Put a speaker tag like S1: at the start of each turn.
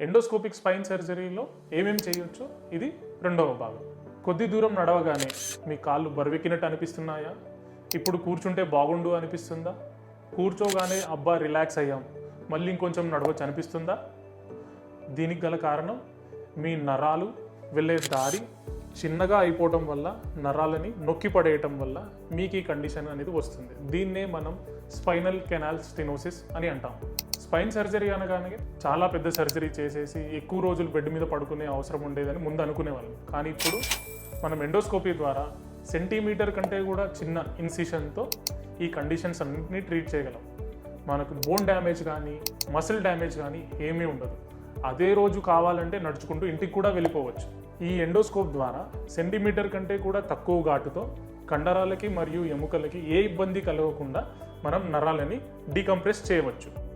S1: Endoscopic spine సర్జరీలో ఏమేమి చేయొచ్చు? ఇది రెండవ భాగం. కొద్ది దూరం నడవగానే మీ కాళ్ళు బరువెక్కినట్టు అనిపిస్తున్నాయా? ఇప్పుడు కూర్చుంటే బాగుండు అనిపిస్తుందా? కూర్చోగానే అబ్బా రిలాక్స్ అయ్యాం. మళ్ళీ ఇంకొంచెం నడవచ్చు అనిపిస్తుందా? దీనికి గల కారణం మీ నరాలు వెళ్ళే దారి చిన్నగా అయిపోవటం వల్ల నరాలని నొక్కి పడేయటం వల్ల మీకు ఈ కండిషన్ అనేది వస్తుంది. దీన్నే మనం స్పైనల్ కెనాల్ స్టెనోసిస్ అని అంటాం. స్పైన్ సర్జరీ అనగానే చాలా పెద్ద సర్జరీ చేసేసి ఎక్కువ రోజులు బెడ్ మీద పడుకునే అవసరం ఉండేదని ముందు అనుకునేవాళ్ళం. కానీ ఇప్పుడు మనం ఎండోస్కోపీ ద్వారా సెంటీమీటర్ కంటే కూడా చిన్న ఇన్సిషన్తో ఈ కండిషన్స్ అన్నింటినీ ట్రీట్ చేయగలం. మనకు బోన్ డ్యామేజ్ కానీ మసిల్ డ్యామేజ్ కానీ ఏమీ ఉండదు. అదే రోజు కావాలంటే నడుచుకుంటూ ఇంటికి కూడా వెళ్ళిపోవచ్చు. ఈ ఎండోస్కోప్ ద్వారా సెంటీమీటర్ కంటే కూడా తక్కువ ఘాటుతో కండరాలకి మరియు ఎముకలకి ఏ ఇబ్బంది కలగకుండా మనం నరాలని డీకంప్రెస్ చేయవచ్చు.